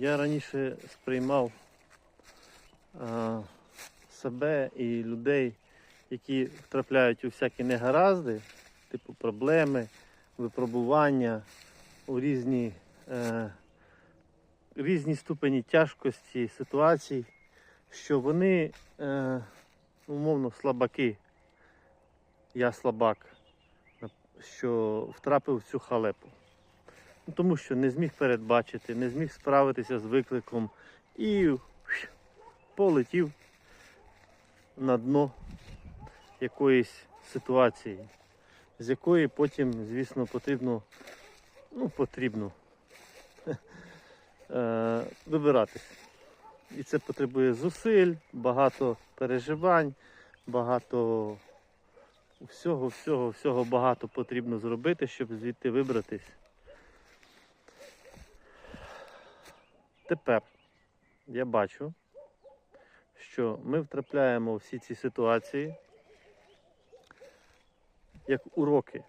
Я раніше сприймав е, себе і людей, які втрапляють у всякі негаразди, типу проблеми, випробування у різні, е, різні ступені тяжкості ситуацій, що вони е, умовно слабаки. Я слабак, що втрапив в цю халепу. Ну, тому що не зміг передбачити, не зміг справитися з викликом і полетів на дно якоїсь ситуації, з якої потім, звісно, потрібно, ну, потрібно е, вибиратись. І це потребує зусиль, багато переживань, багато всього, всього, всього багато потрібно зробити, щоб звідти вибратись. Тепер я бачу, що ми втрапляємо всі ці ситуації як уроки.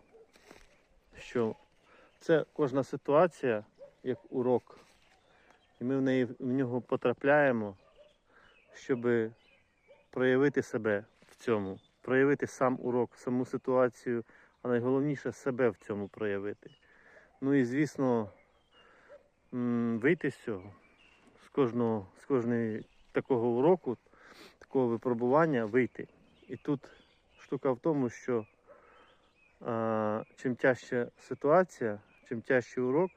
Що це кожна ситуація як урок. І ми в неї в нього потрапляємо, щоб проявити себе в цьому, проявити сам урок, саму ситуацію, а найголовніше себе в цьому проявити. Ну і звісно, вийти з цього, кожного, з кожної такого уроку, такого випробування вийти. І тут штука в тому, що а, чим тяжча ситуація, чим тяжчий урок,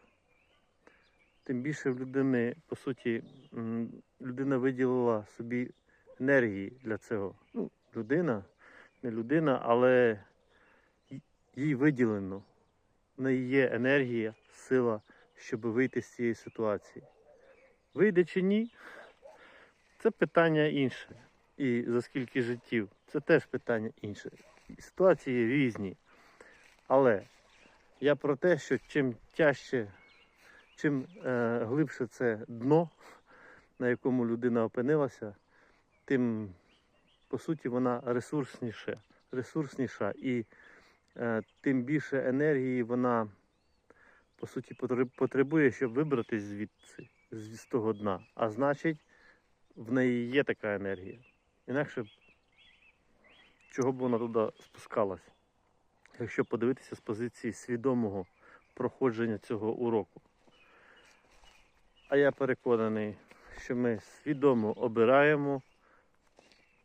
тим більше в людини, по суті, людина виділила собі енергії для цього. Ну, людина, не людина, але їй виділено. В неї є енергія, сила, щоб вийти з цієї ситуації. Вийде чи ні, це питання інше. І за скільки життів, це теж питання інше. Ситуації різні. Але я про те, що чим тяжче, чим е, глибше це дно, на якому людина опинилася, тим по суті вона ресурсніша, ресурсніша і е, тим більше енергії вона по суті потребує, щоб вибратись звідси, з того дна. А значить, в неї є така енергія. Інакше чого б вона туди спускалась, якщо подивитися з позиції свідомого проходження цього уроку. А я переконаний, що ми свідомо обираємо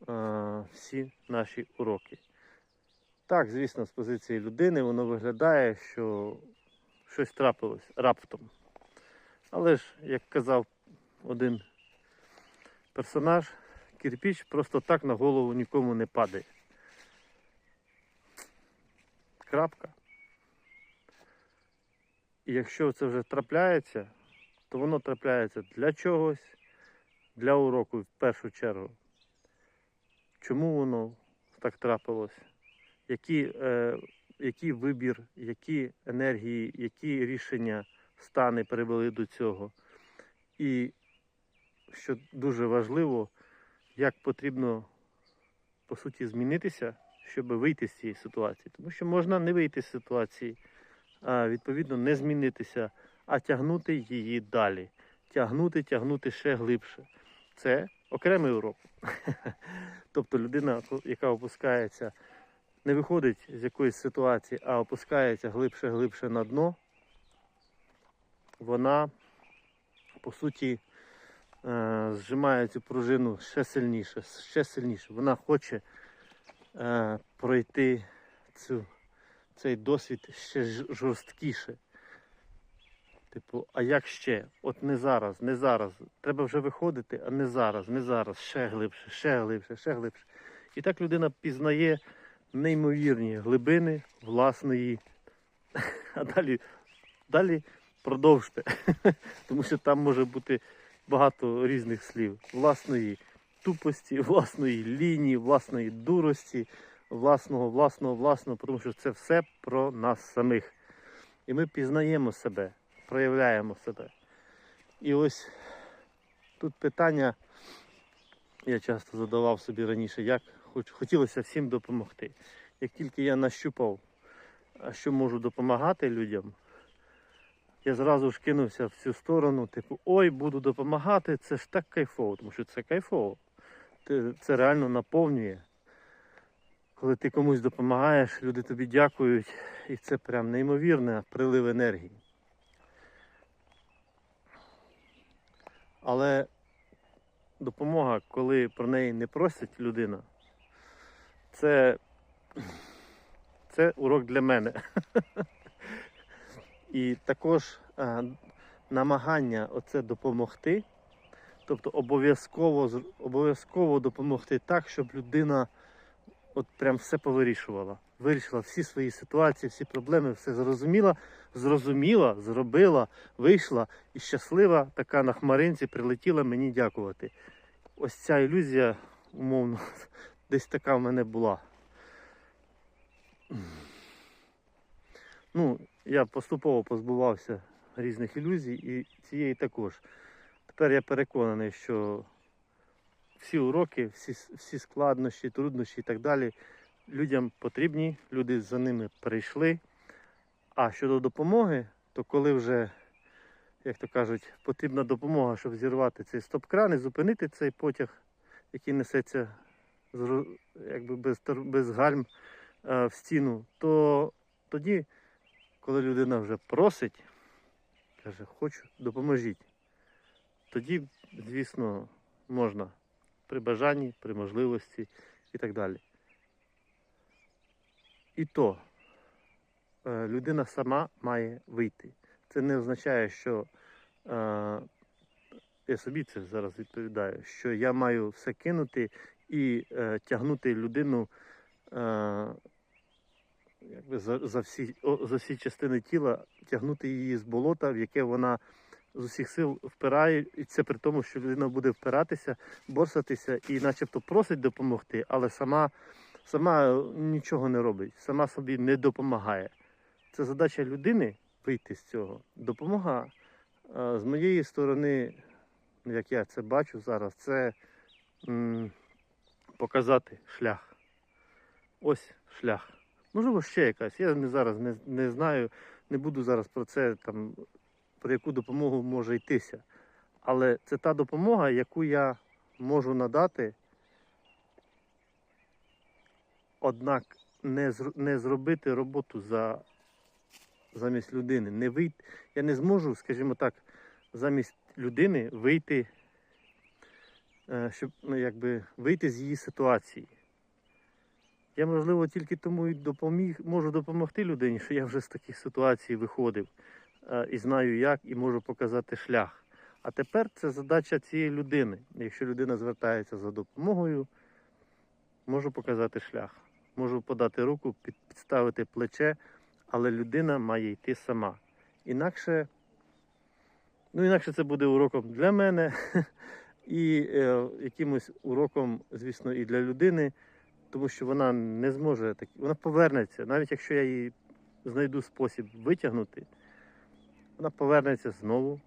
е, всі наші уроки. Так, звісно, з позиції людини воно виглядає, що щось трапилось раптом. Але ж, як казав один персонаж, кирпіч просто так на голову нікому не падає. Крапка. І якщо це вже трапляється, то воно трапляється для чогось, для уроку в першу чергу. Чому воно так трапилось? Які, е, який вибір, які енергії, які рішення, стани привели до цього? І що дуже важливо, як потрібно по суті змінитися, щоб вийти з цієї ситуації. Тому що можна не вийти з ситуації, а відповідно не змінитися, а тягнути її далі. Тягнути, тягнути ще глибше. Це окремий урок. Тобто людина, яка опускається, не виходить з якоїсь ситуації, а опускається глибше, глибше на дно, вона по суті е, зжимає цю пружину ще сильніше, ще сильніше. Вона хоче е, пройти цю, цей досвід ще жорсткіше. Типу, а як ще? От не зараз, не зараз. Треба вже виходити, а не зараз, не зараз, ще глибше, ще глибше, ще глибше. І так людина пізнає неймовірні глибини власної. А далі, далі продовжте. Тому що там може бути багато різних слів. Власної тупості, власної лінії, власної дурості, власного, власного, власного, тому що це все про нас самих. І ми пізнаємо себе, проявляємо себе. І ось тут питання, я часто задавав собі раніше, як хоч, хотілося всім допомогти. Як тільки я нащупав, що можу допомагати людям, я зразу ж кинувся в цю сторону, типу, ой, буду допомагати, це ж так кайфово, тому що це кайфово. Це реально наповнює. Коли ти комусь допомагаєш, люди тобі дякують, і це прям неймовірний прилив енергії. Але допомога, коли про неї не просить людина, це, це урок для мене. І також е, намагання оце допомогти, тобто обов'язково, обов'язково допомогти так, щоб людина от прям все повирішувала. Вирішила всі свої ситуації, всі проблеми, все зрозуміла, зрозуміла, зробила, вийшла і щаслива така на хмаринці прилетіла мені дякувати. Ось ця ілюзія, умовно, десь така в мене була. Ну, я поступово позбувався різних ілюзій і цієї також. Тепер я переконаний, що всі уроки, всі, всі складнощі, труднощі і так далі людям потрібні, люди за ними прийшли. А щодо допомоги, то коли вже, як то кажуть, потрібна допомога, щоб зірвати цей стоп-кран і зупинити цей потяг, який несеться якби без, без гальм е, в стіну, то тоді, коли людина вже просить, каже, хочу, допоможіть. Тоді, звісно, можна при бажанні, при можливості і так далі. І то е, людина сама має вийти. Це не означає, що е, я собі це зараз відповідаю, що я маю все кинути і е, тягнути людину якби за, за, всі, за всі частини тіла, тягнути її з болота, в яке вона з усіх сил впирає, і це при тому, що людина буде впиратися, борсатися і начебто просить допомогти, але сама, сама нічого не робить, сама собі не допомагає. Це задача людини вийти з цього. Допомога е, з моєї сторони, як я це бачу зараз, це м, показати шлях. Ось шлях. Можливо, ще якась. Я не зараз не, не знаю, не буду зараз про це там, про яку допомогу може йтися. Але це та допомога, яку я можу надати, однак не, не зробити роботу за, замість людини. Не вийти, я не зможу, скажімо так, замість людини вийти, е, щоб ну, якби, вийти з її ситуації. Я, можливо, тільки тому і допоміг, можу допомогти людині, що я вже з таких ситуацій виходив е, і знаю як, і можу показати шлях. А тепер це задача цієї людини. Якщо людина звертається за допомогою, можу показати шлях. Можу подати руку, підставити плече, але людина має йти сама. Інакше, ну інакше це буде уроком для мене і е, якимось уроком, звісно, і для людини, тому що вона не зможе так, вона повернеться, навіть якщо я їй знайду спосіб витягнути, вона повернеться знову,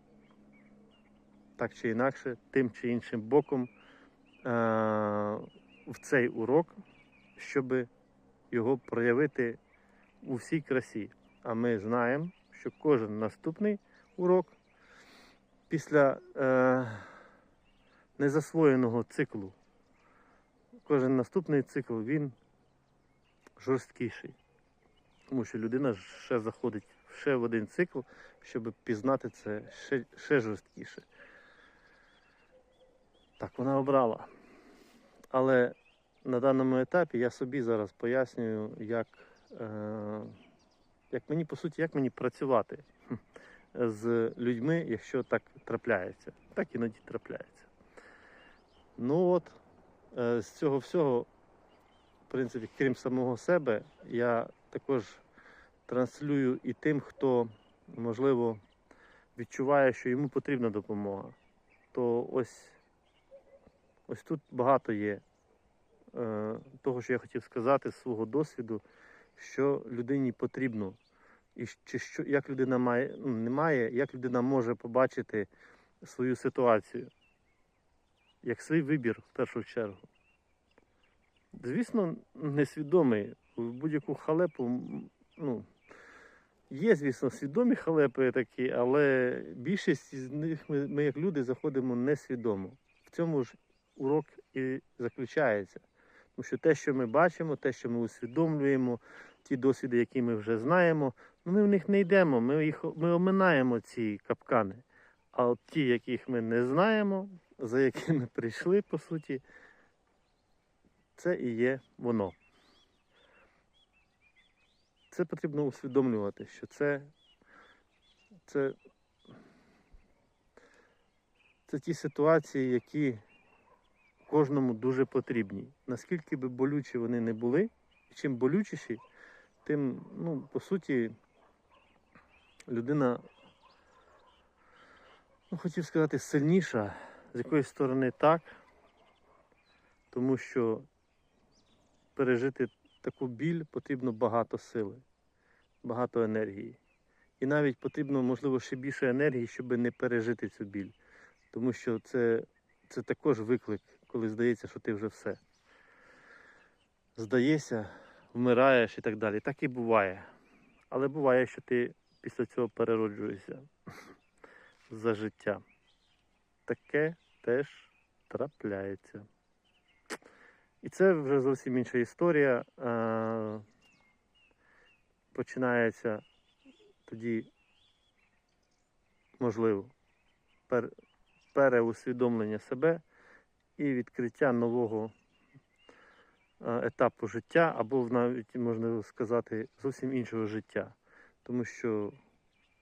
так чи інакше, тим чи іншим боком е- в цей урок, щоб його проявити у всій красі. А ми знаємо, що кожен наступний урок після е- незасвоєного циклу, кожен наступний цикл він жорсткіший. Тому що людина ще заходить ще в один цикл, щоб пізнати це ще, ще жорсткіше. Так, вона обрала. Але на даному етапі я собі зараз пояснюю, як, е, як мені, по суті, як мені працювати з людьми, якщо так трапляється. Так іноді трапляється. Ну от, з цього всього, в принципі, крім самого себе, я також транслюю і тим, хто, можливо, відчуває, що йому потрібна допомога. То ось, ось тут багато є е, того, що я хотів сказати з свого досвіду, що людині потрібно, і чи що, як людина має, ну, не має, як людина може побачити свою ситуацію, як свій вибір в першу чергу. Звісно, несвідомий. В будь-яку халепу ну, Є, звісно, свідомі халепи такі, але більшість з них ми, ми як люди заходимо несвідомо. В цьому ж урок і заключається. Тому що те, що ми бачимо, те, що ми усвідомлюємо, ті досвіди, які ми вже знаємо, ну, ми в них не йдемо, ми, їх, ми оминаємо ці капкани. А от ті, яких ми не знаємо, за якими прийшли, по суті, це і є воно. Це потрібно усвідомлювати, що це, це, це ті ситуації, які кожному дуже потрібні. Наскільки би болючі вони не були, і чим болючіші, тим, ну, по суті, людина, ну, хотів сказати, сильніша, з якоїсь сторони так, тому що пережити таку біль потрібно багато сили, багато енергії. І навіть потрібно, можливо, ще більше енергії, щоб не пережити цю біль. Тому що це, це також виклик, коли здається, що ти вже все. Здаєшся, вмираєш і так далі. Так і буває. Але буває, що ти після цього перероджуєшся за життя. Таке теж трапляється. І це вже зовсім інша історія. Е, Починається тоді, можливо, переусвідомлення себе і відкриття нового е, етапу життя, або навіть можна сказати зовсім іншого життя. Тому що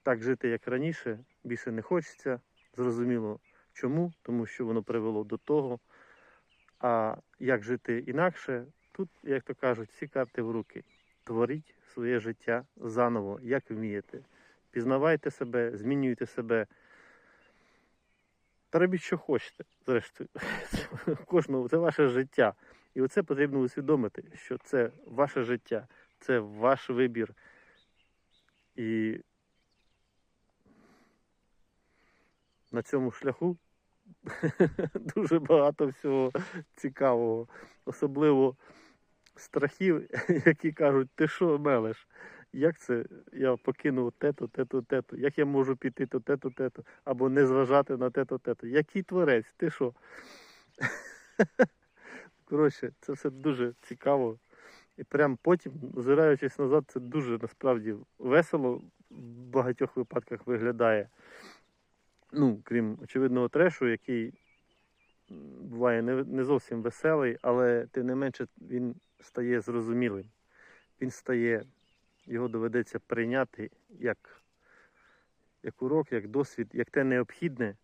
так жити, як раніше, більше не хочеться. Зрозуміло чому, тому що воно привело до того. А як жити інакше, тут, як то кажуть, всі карти в руки. Творіть своє життя заново, як вмієте. Пізнавайте себе, змінюйте себе. Та робіть, що хочете. Зрештою, кожного це ваше життя. І оце потрібно усвідомити, що це ваше життя, це ваш вибір. І на цьому шляху дуже багато всього цікавого, особливо страхів, які кажуть, ти що мелеш? Як це я покинув те-то, те-то, те-то, як я можу піти то те-то, те-то, або не зважати на те-то, те-то. Який творець, ти що? Коротше, це все дуже цікаво. І прям потім, озираючись назад, це дуже насправді весело в багатьох випадках виглядає. Ну, крім очевидного трешу, який буває не, не зовсім веселий, але тим не менше він стає зрозумілим. Він стає, його доведеться прийняти як, як урок, як досвід, як те необхідне,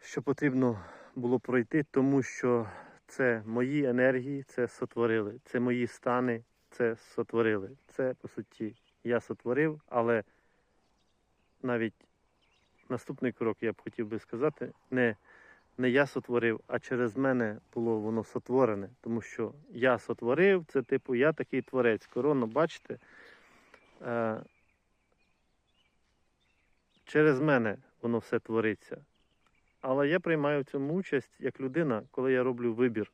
що потрібно було пройти, тому що це мої енергії, це сотворили, це мої стани, це сотворили. Це, по суті, я сотворив, але навіть наступний крок, я б хотів би сказати, не, не я сотворив, а через мене було воно сотворене. Тому що я сотворив, це типу я такий творець. Корону, бачите, е, через мене воно все твориться. Але я приймаю в цьому участь як людина, коли я роблю вибір.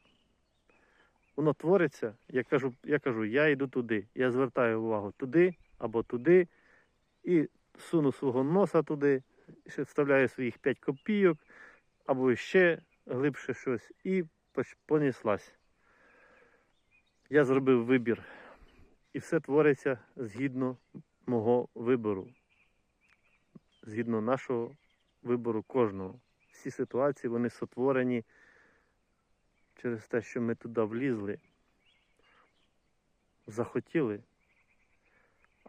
Воно твориться, я кажу, я кажу, я йду туди. Я звертаю увагу туди або туди і суну свого носа туди, ще вставляю своїх 5 копійок, або ще глибше щось, і понеслась. Я зробив вибір. І все твориться згідно мого вибору. Згідно нашого вибору кожного. Всі ситуації вони сотворені через те, що ми туди влізли, захотіли,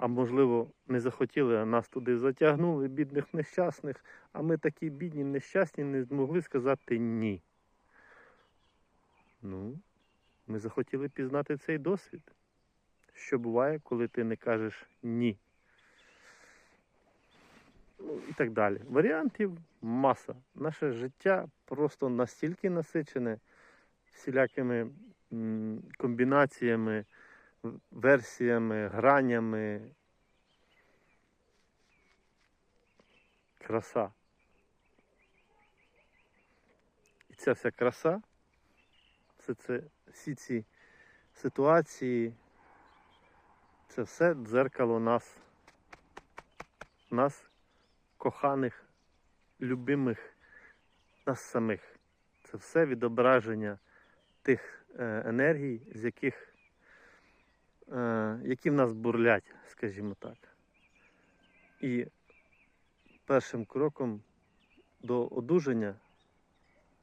а можливо, не захотіли, а нас туди затягнули, бідних нещасних, а ми такі бідні, нещасні, не змогли сказати ні. Ну, ми захотіли пізнати цей досвід. Що буває, коли ти не кажеш ні. Ну і так далі. Варіантів маса. Наше життя просто настільки насичене всілякими комбінаціями, версіями, гранями. Краса. І ця вся краса, все це, всі ці ситуації, Це все дзеркало нас, нас, коханих, любимих, нас самих. Це все відображення тих е, енергій, з яких, які в нас бурлять, скажімо так. І першим кроком до одужання,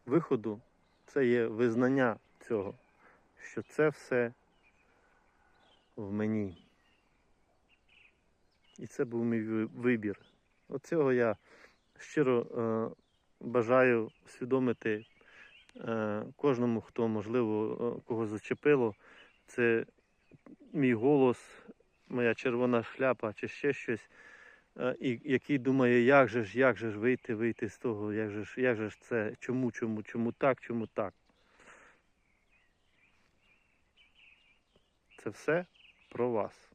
виходу, це є визнання цього, що це все в мені. І це був мій вибір. Оцього я щиро е, бажаю усвідомити е, кожному, хто, можливо, е, кого зачепило. Це мій голос, моя червона шляпа чи ще щось. е, І який думає, як же ж, як же ж вийти, вийти з того, як же ж, як же ж це, чому, чому, чому так, чому так. Це все про вас.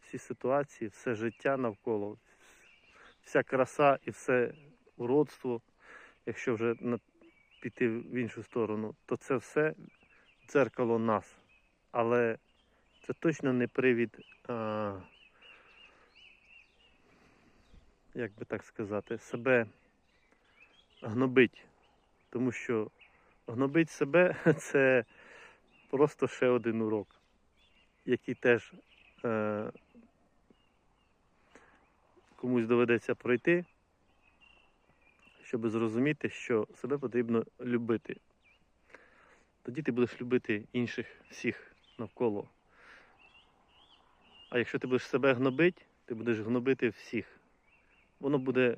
Всі ситуації, все життя навколо, вся краса і все уродство, якщо вже піти в іншу сторону, то це все дзеркало нас. Але це точно не привід, а, як би так сказати, себе гнобить. Тому що гнобить себе це просто ще один урок, який теж е, комусь доведеться пройти, щоб зрозуміти, що себе потрібно любити. Тоді ти будеш любити інших всіх навколо. А якщо ти будеш себе гнобити, ти будеш гнобити всіх. Воно буде,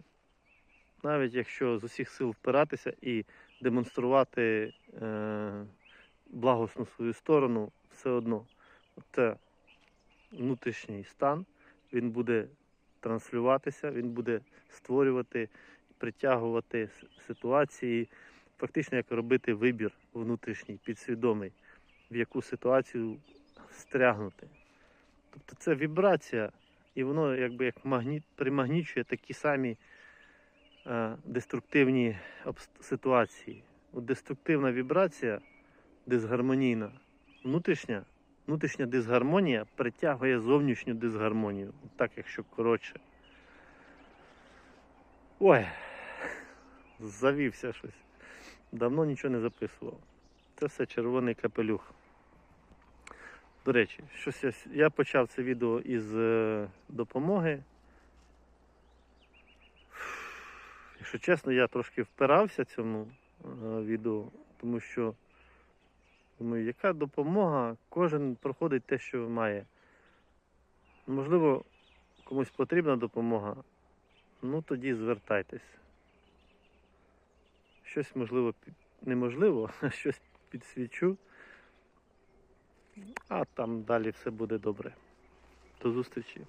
навіть якщо з усіх сил впиратися і демонструвати е, благосну свою сторону, все одно це внутрішній стан, він буде транслюватися, він буде створювати, притягувати ситуації, фактично як робити вибір внутрішній, підсвідомий, в яку ситуацію встрягнути. Тобто це вібрація, і воно якби як магніт примагнічує такі самі е, деструктивні ситуації. От деструктивна вібрація, дисгармонійна, внутрішня, внутрішня дисгармонія притягує зовнішню дисгармонію. От Так, якщо коротше. Ой, завівся щось. Давно нічого не записував. Це все червоний капелюх. До речі, щось я, я почав це відео із е, допомоги. Якщо чесно, я трошки впирався цьому е, відео, тому що думаю, яка допомога, кожен проходить те, що має. Можливо, комусь потрібна допомога, ну тоді звертайтесь. Щось можливо неможливо, а щось підсвічу. А там далі все буде добре. До зустрічі.